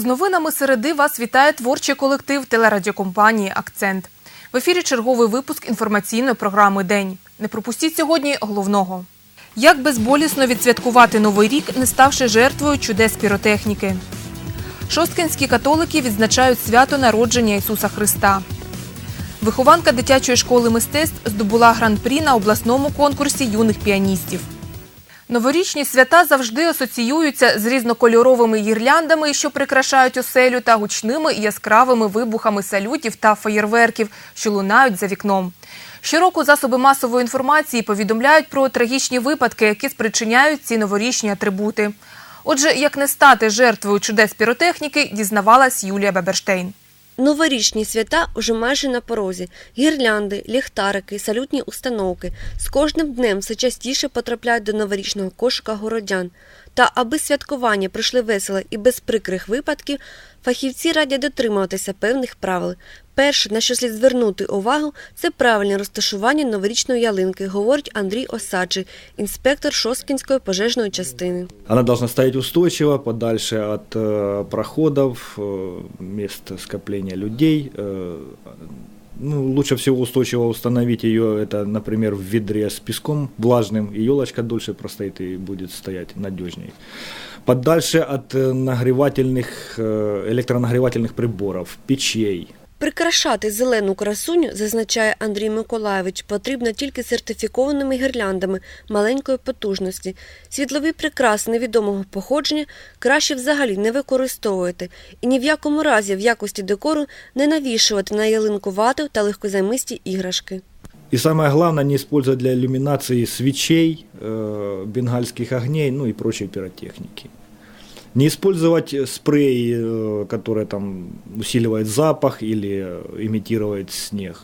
З новинами середи вас вітає творчий колектив телерадіокомпанії Акцент. В ефірі черговий випуск інформаційної програми День. Не пропустіть сьогодні головного. Як безболісно відсвяткувати новий рік, не ставши жертвою чудес піротехніки. Шосткинські католики відзначають свято народження Ісуса Христа. Вихованка дитячої школи мистецтв здобула гран-прі на обласному конкурсі юних піаністів. Новорічні свята завжди асоціюються з різнокольоровими гірляндами, що прикрашають оселю, та гучними яскравими вибухами салютів та феєрверків, що лунають за вікном. Щороку засоби масової інформації повідомляють про трагічні випадки, які спричиняють ці новорічні атрибути. Отже, як не стати жертвою чудес піротехніки, дізнавалась Юлія Беберштейн. Новорічні свята уже майже на порозі. Гірлянди, ліхтарики, салютні установки з кожним днем все частіше потрапляють до новорічного кошика городян. Та аби святкування пройшли весело і без прикрих випадків, фахівці радять дотримуватися певних правил. Перше, на що слід звернути увагу, це правильне розташування новорічної ялинки, говорить Андрій Осаджий, інспектор Шосткінської пожежної частини. Она должна стоять устойчиво, подальше от э, проходов, э, мест скопления людей. Э, ну, лучше всего устойчиво установить ее, это, например, в ведре с песком влажным, и елочка дольше простоит и будет стоять надежней. Подальше от э, нагревательных, э, электронагревательных приборов, печей, Прикрашати зелену красуню, зазначає Андрій Миколаєвич, потрібно тільки сертифікованими гірляндами маленької потужності. Світлові прикраси невідомого походження краще взагалі не використовувати і ні в якому разі в якості декору не навішувати на ялинку вату та легкозаймисті іграшки. И самое главное, не использовать для иллюминации свечей, э, бенгальских огней, ну и прочей пиротехники. Не использовать спрей, э, который там усиливает запах или э, имитирует снег.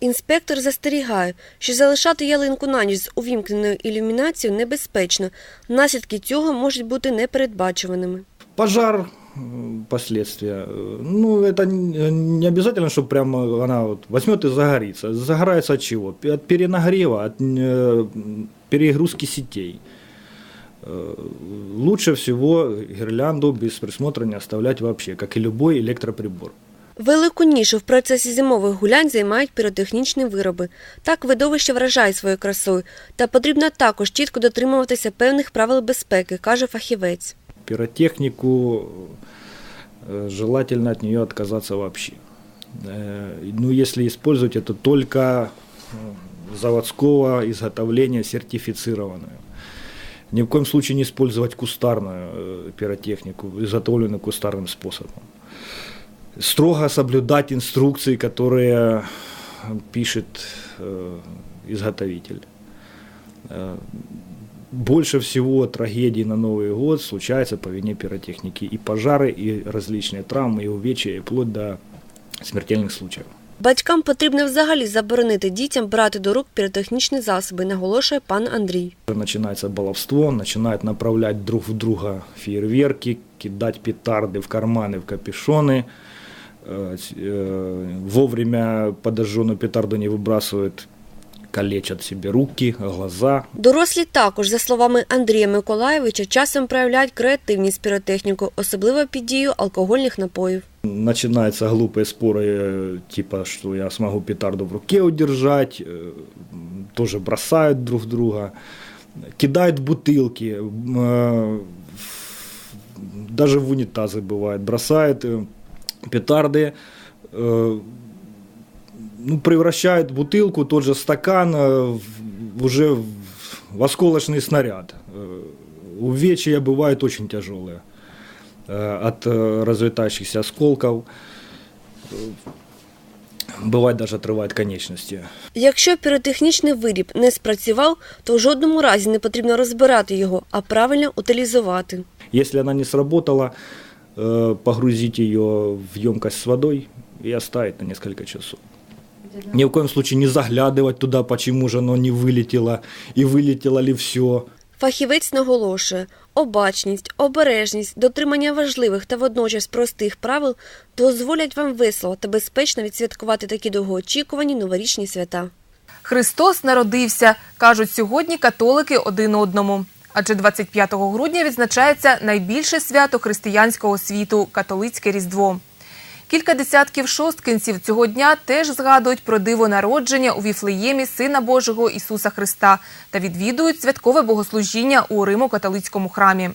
Інспектор застерігає, що залишати ялинку на ніч з увімкненою ілюмінацією небезпечно. Наслідки цього можуть бути непередбачуваними. Пожар, э, последствия. Э, Ну, это не не обязательно, что прямо она вот возьмет и загорится. Загорается от чего? От перенагрева, от э, перегрузки сетей. Э, Лучше всего гирлянду без присмотра не оставлять вообще, как и любой электроприбор. Велику нішу в процесі зимових гулянь займають піротехнічні вироби. Так видовище вражає своєю красою, та потрібно також чітко дотримуватися певних правил безпеки, каже фахівець. Пиротехнику э, желательно от нее отказаться вообще. Э, Ну, если использовать это только э, заводского изготовления сертифицированную. Ни в коем случае не использовать кустарную э, пиротехнику, изготовленную кустарным способом. Строго соблюдать инструкции, которые пишет э, изготовитель. Э, больше всего трагедий на Новый год случается по вине пиротехники. И пожары, и различные травмы, и увечья, и вплоть до смертельных случаев. Батькам потрібно взагалі заборонити дітям брати до рук піротехнічні засоби, наголошує пан Андрій. Начинается баловство, начинают направлять друг в друга фейерверки, кидать петарды в карманы, в капюшоны. Э, с- э, Вовремя подожженную петарду не выбрасывают, калечат себе руки, глаза. Дорослі також, за словами Андрія Миколаєвича, часом проявляють креативність піротехніку, особливо під дією алкогольних напоїв. Начинаются глупые споры, э, типа, что я смогу петарду в руке удержать, э, тоже бросают друг друга, кидают в бутылки, м, э, в- даже в унитазы бывает, бросают э, петарды, э, ну, превращают бутылку, тот же стакан э, в- уже в в осколочный снаряд. Э, Увечья бывают очень тяжелые э, от э, разлетающихся осколков. Э, Бывает даже отрывает конечности. Якщо піротехнічний виріб не спрацював, то в жодному разі не потрібно розбирати його, а правильно утилізувати. Если она не сработала, э, погрузить ее в емкость с водой и оставить на несколько часов. Ни в коем случае не заглядывать туда, почему же оно не вылетело и вылетело ли все. Фахівець наголошує, обачність, обережність, дотримання важливих та водночас простих правил дозволять вам весело та безпечно відсвяткувати такі довгоочікувані новорічні свята. Христос народився, кажуть сьогодні католики один одному. Адже 25 грудня відзначається найбільше свято християнського світу католицьке Різдво. Кілька десятків шосткинців цього дня теж згадують про диво народження у Віфлеємі Сина Божого Ісуса Христа та відвідують святкове богослужіння у Римо-католицькому храмі.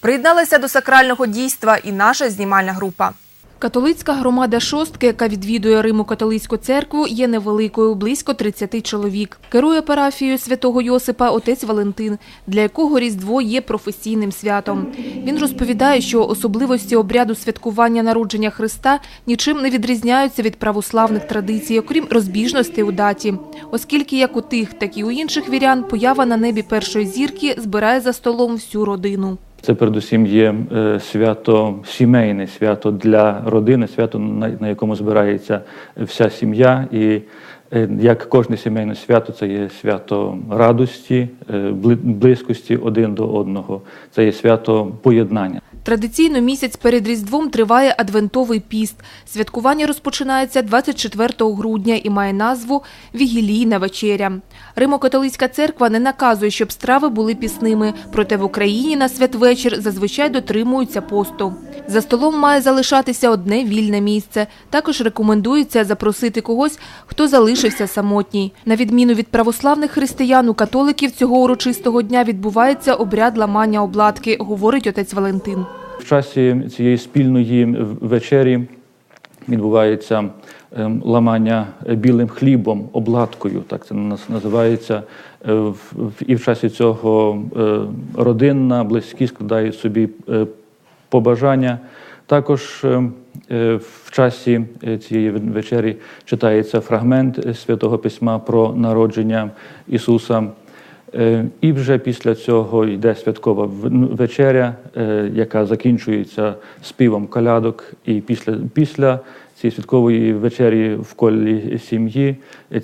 Приєдналася до сакрального дійства і наша знімальна група. Католицька громада шостки, яка відвідує Риму католицьку церкву, є невеликою, близько 30 чоловік. Керує парафією святого Йосипа отець Валентин, для якого Різдво є професійним святом. Він розповідає, що особливості обряду святкування народження Христа нічим не відрізняються від православних традицій, окрім розбіжностей у даті, оскільки як у тих, так і у інших вірян поява на небі першої зірки збирає за столом всю родину. Це передусім є е, свято сімейне, свято для родини, свято, на якому збирається вся сім'я. І е, як кожне сімейне свято, це є свято радості, е, близькості один до одного. Це є свято поєднання. Традиційно місяць перед Різдвом триває адвентовий піст. Святкування розпочинається 24 грудня і має назву «Вігілійна вечеря». Римо-католицька церква не наказує, щоб страви були пісними, проте в Україні на святвечір зазвичай дотримуються посту. За столом має залишатися одне вільне місце. Також рекомендується запросити когось, хто залишився самотній. На відміну від православних християн, у католиків цього урочистого дня відбувається обряд ламання обладки, говорить отець Валентин. В часі цієї спільної вечері відбувається ем, ламання білим хлібом, обладкою, так це називається. Е, І в часі цього е, родинна, близькі складають собі е, побажання. Також в часі цієї вечері читається фрагмент Святого Письма про народження Ісуса. Е, І вже після цього йде святкова вечеря, е, яка закінчується співом колядок. І після, після цієї святкової вечері в колі сім'ї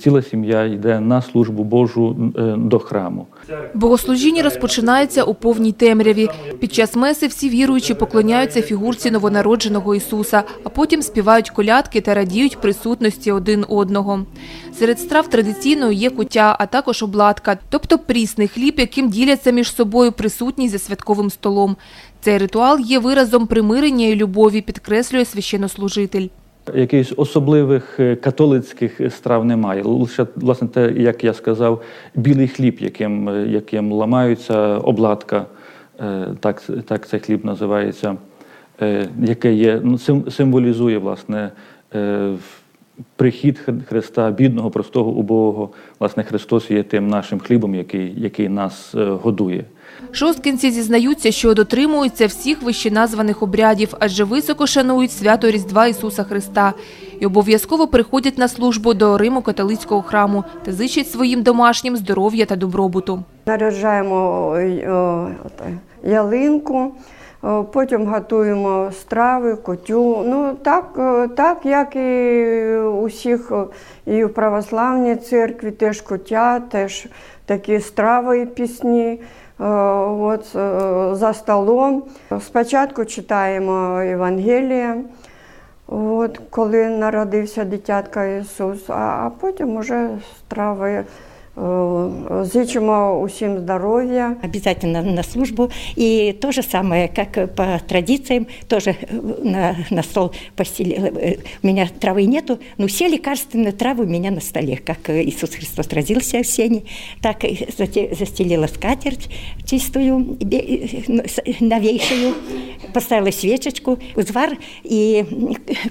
ціла сім'я йде на службу Божу е, до храму. Богослужіння розпочинається у повній темряві. Під час меси всі віруючі поклоняються фігурці новонародженого Ісуса, а потім співають колядки та радіють присутності один одного. Серед страв традиційно є куття, а також обладка, тобто прісний хліб, яким діляться між собою присутні за святковим столом. Цей ритуал є виразом примирення і любові, підкреслює священнослужитель. Якихось особливих е, католицьких страв немає. Лише власне те, як я сказав, білий хліб, яким, е, яким ламаються обладка, е, так, так цей хліб називається, яке є, ну, символізує власне прихід Христа, бідного, простого, убогого. Власне, Христос є тим нашим хлібом, який, який нас годує. Шосткинці зізнаються, що дотримуються всіх вищеназваних обрядів, адже високо шанують свято Різдва Ісуса Христа і обов'язково приходять на службу до Риму католицького храму та зичать своїм домашнім здоров'я та добробуту. Наряджаємо ялинку, потім готуємо страви, котю. Ну так, так як і усіх, і в православній церкві теж коття, теж такі страви пісні. Е, От, е, за столом. Спочатку читаємо Євангеліє, от, коли народився дитятка Ісус, а, а потім уже страви. Е, Зичимо усім здоров'я. обязательно на службу. И то же самое, как по традициям, тоже э, на, на стол постелили. э, У меня травы нету, но все лекарственные травы у меня на столе. Как э, Иисус Христос родился в сене, так застелила скатерть чистую, э, новейшую, поставила свечечку, узвар и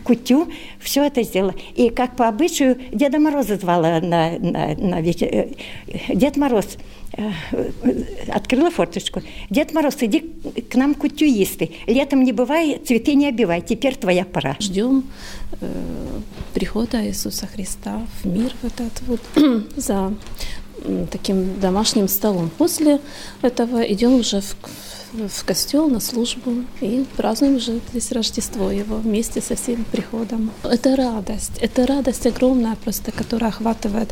кутю, все это сделала. И как по обычаю Деда Мороза звала на, на, на вечер. Дед Мороз э, открыла форточку. Дед Мороз, иди к нам кутю їсти. Летом не бывай, цветы не обивай. Теперь твоя пора. Ждем э, прихода Иисуса Христа в мир в этот вот за таким домашним столом. После этого идем уже в, в костел на службу и празднуем уже здесь Рождество его вместе со всем приходом. Это радость, это радость огромная просто, которая охватывает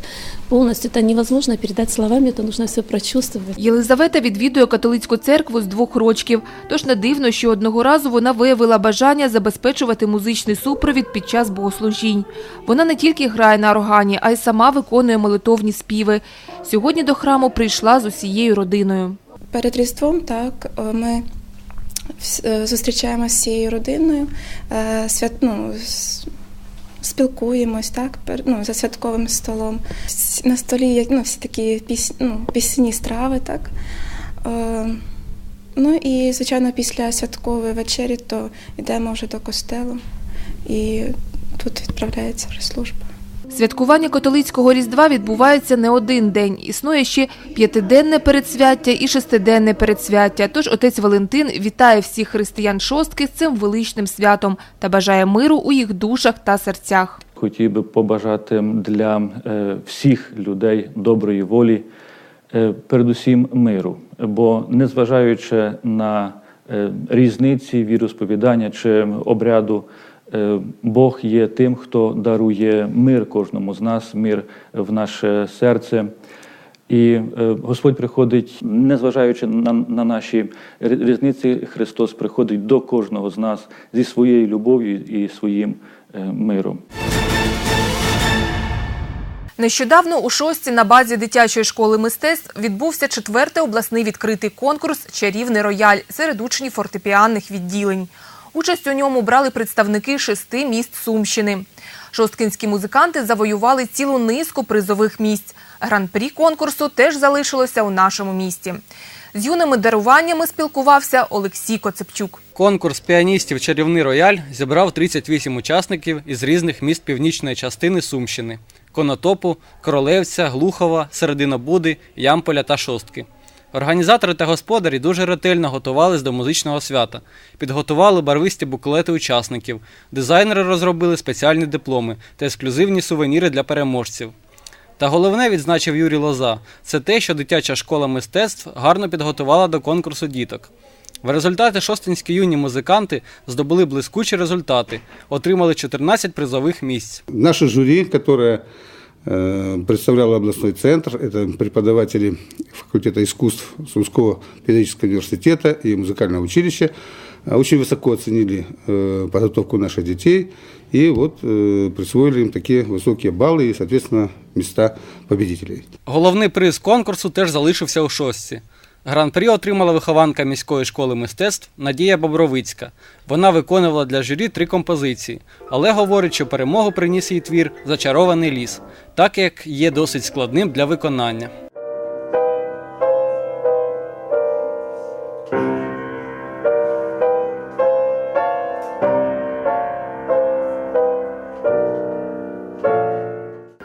полностью. Это невозможно передать словами, это нужно все прочувствовать. Єлизавета відвідує католицьку церкву з двох рочків, тож не дивно, що одного разу вона виявила бажання забезпечувати музичний супровід під час богослужінь. Вона не тільки грає на органі, а й сама виконує молитовні співи. Сьогодні до храму прийшла з усією родиною. Перед Різдвом так е, ми е, зустрічаємося з всією родиною, е, свят, ну, спілкуємось так, ну, за святковим столом. На столі ну, всі такі піс, ну, пісні страви, так. Ну і, звичайно, після святкової вечері то йдемо вже до костелу і тут відправляється служба. Святкування католицького Різдва відбувається не один день. Існує ще п'ятиденне передсвяття і шестиденне передсвяття. Тож отець Валентин вітає всіх християн шостки з цим величним святом та бажає миру у їх душах та серцях. Хотів би побажати для е, всіх людей доброї волі, е, передусім миру. Бо незважаючи на е, різниці віросповідання чи обряду, Бог є тим, хто дарує мир кожному з нас, мир в наше серце. І е, Господь приходить, незважаючи на, на наші різниці, Христос приходить до кожного з нас зі своєю любов'ю і своїм е, миром. Нещодавно у шості на базі дитячої школи мистецтв відбувся четвертий обласний відкритий конкурс Чарівний рояль серед учнів фортепіанних відділень. Участь у ньому брали представники шести міст Сумщини. Шосткинські музиканти завоювали цілу низку призових місць. Гран-прі конкурсу теж залишилося у нашому місті. З юними даруваннями спілкувався Олексій Коцепчук. Конкурс піаністів Чарівний рояль зібрав 38 учасників із різних міст північної частини Сумщини: Конотопу, Королевця, Глухова, Серединобуди, Ямполя та Шостки. Організатори та господарі дуже ретельно готувались до музичного свята, підготували барвисті буклети учасників, дизайнери розробили спеціальні дипломи та ексклюзивні сувеніри для переможців. Та головне, відзначив Юрій Лоза, це те, що дитяча школа мистецтв гарно підготувала до конкурсу діток. В результаті шостинські юні музиканти здобули блискучі результати, отримали 14 призових місць. Наше жюри, которое э, представляло областной центр, это преподаватели факультета искусств Сумского педагогического университета и музыкального училища, э, очень высоко оценили э, подготовку наших детей и вот присвоили им такие высокие баллы и, соответственно, места победителей. Головний приз конкурсу теж залишився у шостці. Гран-прі отримала вихованка міської школи мистецтв Надія Бобровицька. Вона виконувала для журі три композиції, але говорить, що перемогу приніс її твір Зачарований ліс, так як є досить складним для виконання.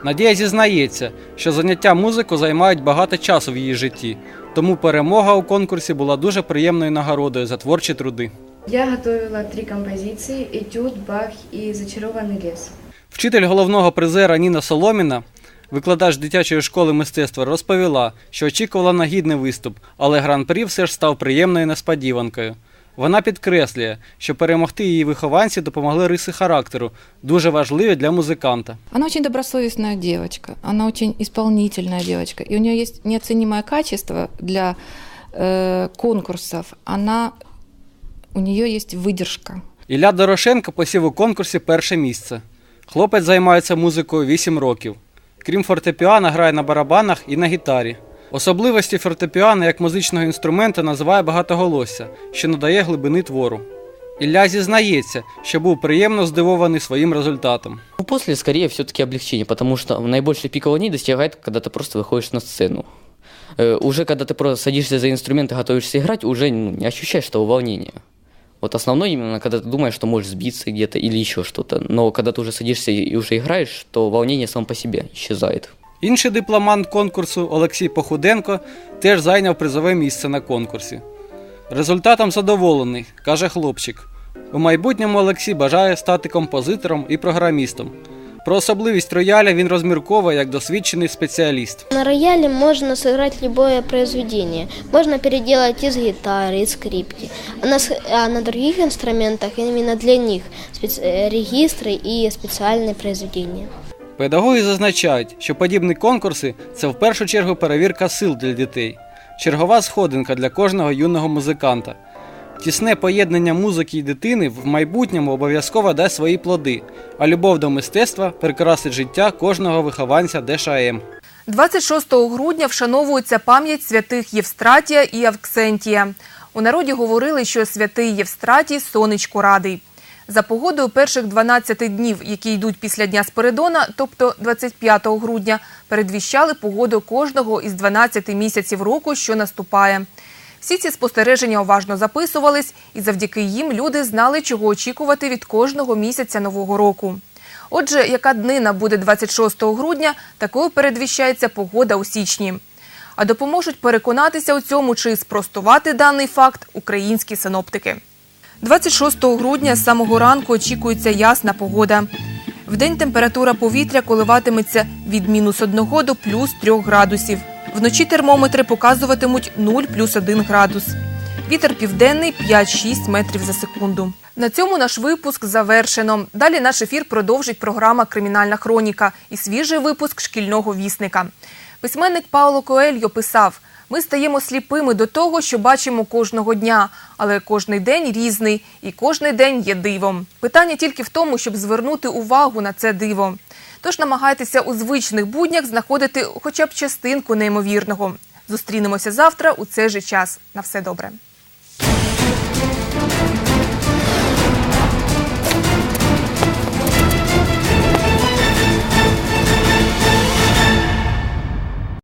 Надія зізнається, що заняття музикою займають багато часу в її житті, тому перемога у конкурсі була дуже приємною нагородою за творчі труди. Я готовила три композиции «Этюд», «Бах» и «Зачарованный лес». Вчитель головного призера Ніна Соломіна, викладач дитячої школи мистецтва, розповіла, що очікувала на гідний виступ, але гран-прі все ж став приємною несподіванкою. Вона підкреслює, що перемогти її вихованці допомогли риси характеру, дуже важливі для музиканта. Она очень добросовестная девочка, она очень исполнительная девочка, и у нее есть неоценимое качество для э, конкурсов. Она, у нее есть выдержка. Ілля Дорошенко посів у конкурсі перше місце. Хлопець займається музикою 8 років. Крім фортепіано, грає на барабанах і на гітарі. Особливості фортепіано як музичного інструмента називає багатоголосся, що надає глибини твору. Ілля зізнається, що був приємно здивований своїм результатом. Ну, После скорее все-таки облегчение, потому что наибольший пик волнений достигает, когда ты просто выходишь на сцену. Э, уже когда ты просто садишься за инструмент и готовишься играть, уже ну, не ощущаешь того волнения. Вот основное именно, когда ты думаешь, что можешь сбиться где-то или еще что-то. Но когда ты уже садишься и уже играешь, то волнение само по себе исчезает. Інший дипломант конкурсу Олексій Похуденко теж зайняв призове місце на конкурсі. Результатом задоволений, каже хлопчик. У майбутньому Олексій бажає стати композитором і програмістом. Про особливість рояля він розмірковує як досвідчений спеціаліст. На рояле можно сыграть любое произведение. Можно переделать из гитары, из скрипки. А на, с- а на других инструментах именно для них спец- э, регистры и специальные произведения. Педагоги зазначають, що подібні конкурси це в першу чергу перевірка сил для дітей, чергова сходинка для кожного юного музиканта. Тісне поєднання музики і дитини в майбутньому обов'язково дасть свої плоди, а любов до мистецтва прикрасить життя кожного вихованця ДШМ. 26 грудня вшановується пам'ять святих Євстратія і Авксентія. У народі говорили, що святий Євстратій сонечко радий. За погодою перших 12 днів, які йдуть після Дня Спиридона, тобто 25 грудня, передвіщали погоду кожного із 12 місяців року, що наступає. Всі ці спостереження уважно записувались, і завдяки їм люди знали, чого очікувати від кожного місяця нового року. Отже, яка днина буде 26 грудня, такою передвіщається погода у січні. А допоможуть переконатися у цьому чи спростувати даний факт українські синоптики. 26 грудня з самого ранку очікується ясна погода. Вдень температура повітря коливатиметься від мінус 1 до плюс 3 градусів. Вночі термометри показуватимуть 0 плюс 1 градус. Вітер південний 5-6 метрів за секунду. На цьому наш випуск завершено. Далі наш ефір продовжить програма Кримінальна хроніка і свіжий випуск шкільного вісника. Письменник Пауло Коельо писав: ми стаємо сліпими до того, що бачимо кожного дня, але кожний день різний, і кожний день є дивом. Питання тільки в тому, щоб звернути увагу на це диво. Тож намагайтеся у звичних буднях знаходити хоча б частинку неймовірного. Зустрінемося завтра у цей же час. На все добре.